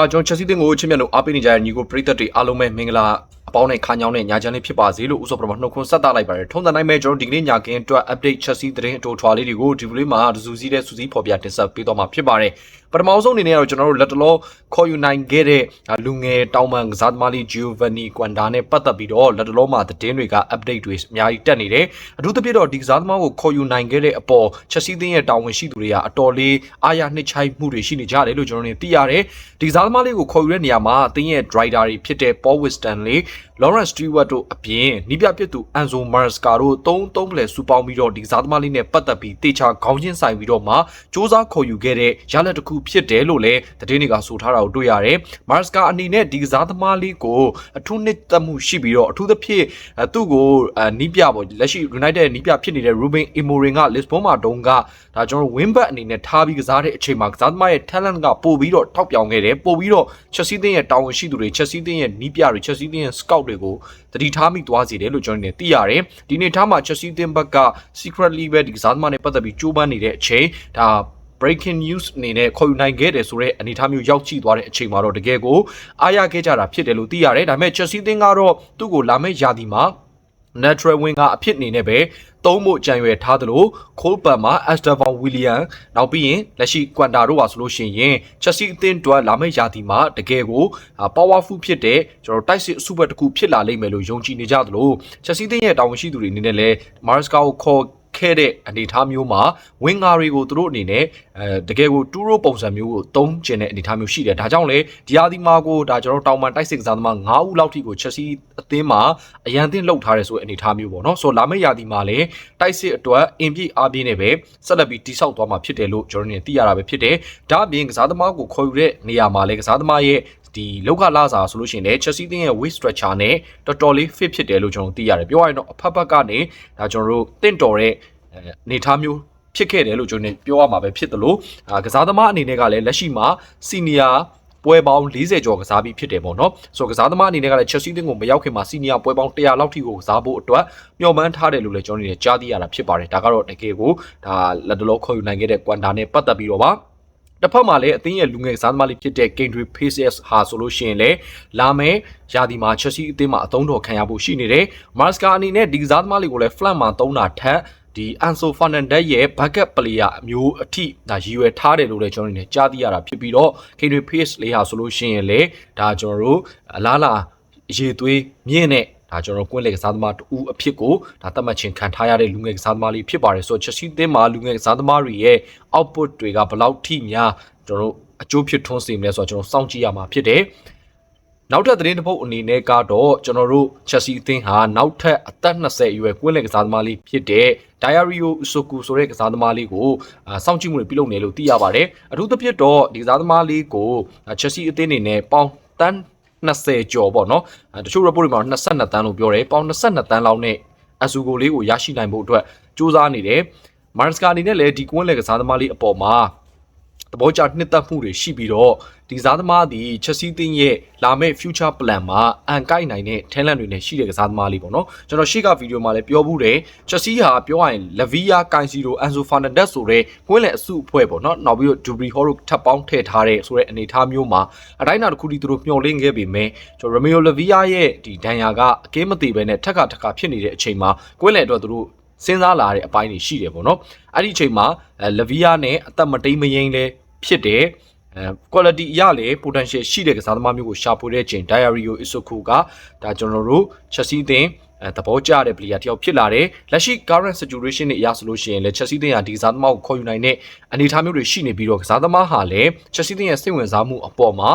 အာကျွန်တော်ချက်စီတင်ကိုချစ်မြတ်လို့အားပေးနေကြတဲ့ညီကိုပရိသတ်တွေအားလုံးပဲမင်္ဂလာအပေါင်းနဲ့ခါညောင်းနဲ့ညာချမ်းလေးဖြစ်ပါစေလို့ဥစ္စာပထမနှုတ်ခွန်းဆက်သလိုက်ပါတယ်ထုံးစံတိုင်းပဲကျွန်တော်ဒီကနေ့ညာကင်းအတွက် update ချက်စီသတင်းအတူထွာလေးတွေကိုဒီဗီဒီယိုမှာတစူစီးတဲ့စူစီးဖော်ပြတင်ဆက်ပေးတော့မှာဖြစ်ပါတယ်ပထမဆုံးအနေနဲ့ကတော့ကျွန်တော်တို့လက်တလောခေါ်ယူနိုင်ခဲ့တဲ့လူငယ်တောင်ပန်ကစားသမားလေး Giovanni Quanda နဲ့ပတ်သက်ပြီးတော့လက်တလောမှာသတင်းတွေက update တွေအများကြီးတက်နေတယ်အထူးသဖြင့်တော့ဒီကစားသမားကိုခေါ်ယူနိုင်ခဲ့တဲ့အပေါ်ချက်စီးသင်းရဲ့တာဝန်ရှိသူတွေကအတော်လေးအားရနှစ်ချိုက်မှုတွေရှိနေကြတယ်လို့ကျွန်တော်တို့သိရတယ်ဒီကစားသမားလေးကိုခေါ်ယူတဲ့နေရာမှာအသင်းရဲ့ driver တွေဖြစ်တဲ့ Paul Stanley Lawrence Stewart တို့အပြင်နီးပြဖြစ်သူ Enzo Maresca တို့သုံးသုံးပလဲစူပေါင်းပြီးတော့ဒီကစားသမားလေးနဲ့ပတ်သက်ပြီးတေချာခေါင်းချင်းဆိုင်ပြီးတော့မှစ조사ခေါ်ယူခဲ့တဲ့ရလက်တစ်ခုဖြစ်တယ်လို့လည်းသတင်းတွေကဆိုထားတာကိုတွေ့ရတယ်။ Maresca အနေနဲ့ဒီကစားသမားလေးကိုအထူးနှစ်သက်မှုရှိပြီးတော့အထူးသဖြင့်အဲသူ့ကိုအဲနီးပြပေါ့လက်ရှိ United နီးပြဖြစ်နေတဲ့ Ruben Amorim က Lisbon မှာတုန်းကဒါကျွန်တော် win back အနေနဲ့ထားပြီးကစားတဲ့အချိန်မှာကစားသမားရဲ့ talent ကပို့ပြီးတော့ထောက်ပြောင်ခဲ့တယ်ပို့ပြီးတော့ Chelsea တင်းရဲ့တာဝန်ရှိသူတွေ Chelsea တင်းရဲ့နီးပြတွေ Chelsea တင်းရဲ့ scout တွေကိုတတိထားမိသွားစေတယ်လို့ကျွန်တော်နေသိရတယ်ဒီနေ့ထားမှာ Chelsea တင်းဘက်က secretly ပဲဒီကစားသမားနဲ့ပတ်သက်ပြီးကြိုးပမ်းနေတဲ့အချိန်ဒါ breaking news အနေနဲ့ခေါ်ယူနိုင်ခဲ့တယ်ဆိုတော့အနေအထားမျိုးရောက်ရှိသွားတဲ့အချိန်မှာတော့တကယ်ကိုအားရခဲ့ကြတာဖြစ်တယ်လို့သိရတယ်ဒါပေမဲ့ Chelsea တင်းကတော့သူ့ကိုလာမယ့်ရာသီမှာ natural wing ကအဖြစ်အနေနဲ့ပဲသုံးဖို့ကြံရွယ်ထားသလိုခိုးပန်မှာ Estevan William နောက်ပြီးရင်လက်ရှိကွမ်တာတို့ပါဆိုလို့ရှိရင် Chelsea အသင်းတွက်လာမယ့်ရာသီမှာတကယ်ကို powerful ဖြစ်တဲ့ကျွန်တော်တိုက်စစ်အစုဘက်တစ်ခုဖြစ်လာလိမ့်မယ်လို့ယုံကြည်နေကြသလို Chelsea အသင်းရဲ့တာဝန်ရှိသူတွေအနေနဲ့လည်း Maresca ကိုခေါ်ခဲ့တဲ့အနေအထားမျိုးမှာဝင်းငါတွေကိုသူတို့အနေနဲ့အဲတကယ်ကိုတူးရိုပုံစံမျိုးကိုသုံးကျင်တဲ့အနေအထားမျိုးရှိတယ်ဒါကြောင့်လေဒီယာဒီမာကိုဒါကျွန်တော်တောင်ပန်တိုက်စစ်ကစားသမား9ဦးလောက်ထိကိုချက်စီ အသင်းမှာအရန်အသင်းလှုပ်ထားတယ်ဆိုတဲ့အနေအထားမျိုးပေါ့နော်ဆိုတော့လာမယ့်ယာဒီမာလည်းတိုက်စစ်အတွက်အင်ပြည့်အားပြည့်နဲ့ပဲဆက်လက်ပြီးတိဆောက်သွားမှာဖြစ်တယ်လို့ကျွန်တော်တို့သိရတာပဲဖြစ်တယ်ဒါအပြင်ကစားသမားကိုခေါ်ယူတဲ့နေရာမှာလည်းကစားသမားရဲ့ဒီလောက်ခလာစာဆိုလို့ရှိရင်လည်း Chelsea တင်းရဲ့ weight structure နဲ့တော်တော်လေး fit ဖြစ်တယ်လို့ကျွန်တော်သိရတယ်ပြောရရင်တော့အဖက်ဖက်ကနေဒါကျွန်တော်တို့တင့်တော်တဲ့အနေထားမျိုးဖြစ်ခဲ့တယ်လို့ကျွန်တော်ပြောရမှာပဲဖြစ်တယ်လို့ကစားသမားအနေနဲ့ကလည်းလက်ရှိမှာ senior ပွဲပေါင်း40ကျော်ကစားပြီးဖြစ်တယ်ပေါ့နော်ဆိုတော့ကစားသမားအနေနဲ့ကလည်း Chelsea တင်းကိုမရောက်ခင်မှာ senior ပွဲပေါင်း100လောက်ထိကိုကစားဖို့အတွက်မျှော်မှန်းထားတယ်လို့လည်းကျွန်တော်တို့ကြားသိရတာဖြစ်ပါတယ်ဒါကတော့တကယ်ကိုဒါလက်တလုံးခေါ်ယူနိုင်ခဲ့တဲ့ Quanta နဲ့ပတ်သက်ပြီးတော့ပါတစ်ဖက်မှာလည်းအသင်းရဲ့လူငယ်ကစားသမားလေးဖြစ်တဲ့ Kendrick Paces ဟာဆိုလို့ရှိရင်လည်းလာမယ်ရာသီမှာ Chelsea အသင်းမှာအသုံးတော်ခံရဖို့ရှိနေတယ်။ Marsca အနေနဲ့ဒီကစားသမားလေးကိုလည်း flat မှာသုံးတာထက် ဒီ Anso Fernandez ရဲ့ backup player အမျိုးအထိဒါရည်ရွယ်ထားတယ်လို့လည်းကျွန်တော်တို့ကြားသိရတာဖြစ်ပြီးတော့ Kendrick Pace လေးဟာဆိုလို့ရှိရင်လည်းဒါကျွန်တော်တို့အလားလာရေသွေးမြင့်တဲ့ဒါကျွန်တော်ကွင်းလေကစားသမားတူအဖြစ်ကိုဒါသတ်မှတ်ခြင်းခံထားရတဲ့လူငယ်ကစားသမားလေးဖြစ်ပါတယ်ဆိုတော့ Chelsea အသင်းမှာလူငယ်ကစားသမားတွေရဲ့ output တွေကဘယ်လောက်ထိများကျွန်တော်တို့အကျိုးဖြစ်ထွန်းစေမလဲဆိုတော့ကျွန်တော်စောင့်ကြည့်ရမှာဖြစ်တယ် နောက်ထပ်သတင်းတစ်ပုဒ်အနေနဲ့ကတော့ကျွန်တော်တို့ Chelsea အသင်းဟာနောက်ထပ်အသက်20အရွယ်ကွင်းလယ်ကစားသမားလေးဖြစ်တဲ့ Diario Usoku ဆိုတဲ့ကစားသမားလေးကိုစောင့်ကြည့်မှုတွေပြုလုပ်နေလို့သိရပါတယ်အထူးသဖြင့်တော့ဒီကစားသမားလေးကို Chelsea အသင်းအနေနဲ့ပေါင်တန်း20ကျော်ပေါ့နော်တချို့ report တွေမှာ22တန်းလို့ပြောတယ်ပေါင်22တန်းလောက်နဲ့အဆူကိုလေးကိုရရှိနိုင်ဖို့အတွက်စူးစမ်းနေတယ်မာရစကာအနေနဲ့လည်းဒီကွင်းလယ်ကစားသမားလေးအပေါ်မှာသဘောကျနှစ်သက်မှုတွေရှိပြီးတော့ ဒီကစားသမားဒီချက်စီတင်းရဲ့လာမယ့် future plan မှာအန်ကိုက်နိုင်တဲ့ talent တွေနဲ့ရှိတဲ့ကစားသမားလေးပေါ့နော်ကျွန်တော်ရှေ့ကဗီဒီယိုမှာလည်းပြောဘူးတယ်ချက်စီဟာပြောရရင် Lavia Cancelo Enzo Fernandez ဆိုတဲ့ကွင်းလယ်အစုအဖွဲ့ပေါ့နော်နောက်ပြီးတော့ Dubry Hall ထပ်ပေါင်းထည့်ထားတဲ့ဆိုတဲ့အနေအထားမျိုးမှာအတိုင်းအတာတစ်ခုတည်းသူတို့မျှော်လင့်ခဲ့ပေမဲ့ကျွန်တော် Romeo Lavia ရဲ့ဒီဒဏ်ရာကအကင်းမသေးပဲနဲ့ထက်ကထက်ကဖြစ်နေတဲ့အချိန်မှာကွင်းလယ်အတွက်သူတို့စဉ်းစားလာတဲ့အပိုင်းတွေရှိတယ်ပေါ့နော်အဲ့ဒီအချိန်မှာလဗီယာနဲ့အသက်မတိမ်မယိမ်းလဲဖြစ်တယ် အဲ quality အရလေ potential ရှိတဲ့ကစားသမားမျိုးကိုရှာဖွေတဲ့ချိန် Diario Isuku ကဒါကျွန်တော်တို့ Chelsea တင်အဲသဘောကျတဲ့ player တယောက်ဖြစ်လာတယ်လက်ရှိ current situation နဲ့အရဆိုလို့ရှိရင်လည်း Chelsea တင်ကဒီကစားသမားကိုခေါ်ယူနိုင်တဲ့အနေအထားမျိုးတွေရှိနေပြီးတော့ကစားသမားဟာလည်း Chelsea တင်ရဲ့စိတ်ဝင်စားမှုအပေါ်မှာ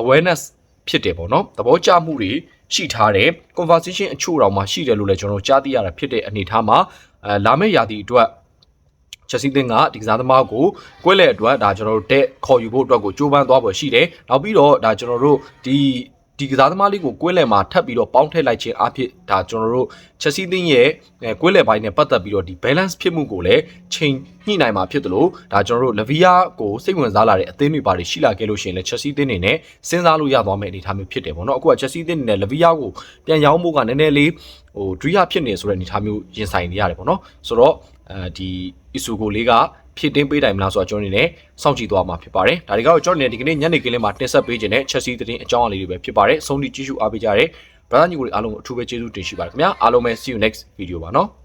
awareness ဖြစ်တယ်ပေါ့နော်သဘောကျမှုတွေရှိထားတယ် conversation အချို့တောင်မှရှိတယ်လို့လည်းကျွန်တော်ကြားသိရတာဖြစ်တဲ့အနေအထားမှာအဲလာမယ့်ရာသီအတွက် ချက်စီတင်ကဒီကစားသမားကိုကွဲလဲအတွက်ဒါကျွန်တော်တို့တက်ခေါ်ယူဖို့အတွက်ကိုကြိုးပမ်းသွားပေါ်ရှိတယ်နောက်ပြီးတော့ဒါကျွန်တော်တို့ဒီဒီကစားသမားလေးကိုကွဲလဲမှာထပ်ပြီးတော့ပေါင်းထည့်လိုက်ခြင်းအဖြစ်ဒါကျွန်တော်တို့ချက်စီတင်ရဲ့ကွဲလဲပိုင်းနဲ့ပတ်သက်ပြီးတော့ဒီ balance ဖြစ်မှုကိုလည်းချိန် ညှိနိုင်မှာဖြစ်တယ်လို့ဒါကျွန်တော်တို့လဗီယာကိုစိတ်ဝင်စားလာတဲ့အသင်းတွေပါတွေရှိလာခဲ့လို့ရှိရင်လည်းချက်စီသင်းတွေနဲ့စဉ်းစားလို့ရသွားမယ့်အနေအထားမျိုးဖြစ်တယ်ပေါ့နော်အခုကချက်စီသင်းတွေနဲ့လဗီယာကိုပြန်ရောင်းဖို့ကနည်းနည်းလေးဟိုဒရီယာဖြစ်နေဆိုတဲ့အနေအထားမျိုးရင်ဆိုင်နေရတယ်ပေါ့နော်ဆိုတော့အဲဒီအီဆူကိုလေးကဖြစ်တင်းပေးတိုင်မလားဆိုတော့ကျွန်တော်အနေနဲ့စောင့်ကြည့်သွားမှာဖြစ်ပါတယ်ဒါတွေကတော့ကျွန်တော်အနေနဲ့ဒီကနေ့ညနေခင်းလေးမှာတင်ဆက်ပေးခြင်းနဲ့ချက်စီသတင်းအကြောင်းအရာလေးတွေပဲဖြစ်ပါတယ်အဆုံးထိကြည့်ရှုအားပေးကြတဲ့ brother ညီကိုတွေအားလုံးကိုအထူးပဲကျေးဇူးတင်ရှိပါတယ်ခင်ဗျာအားလုံးပဲ see you next video ပါနော်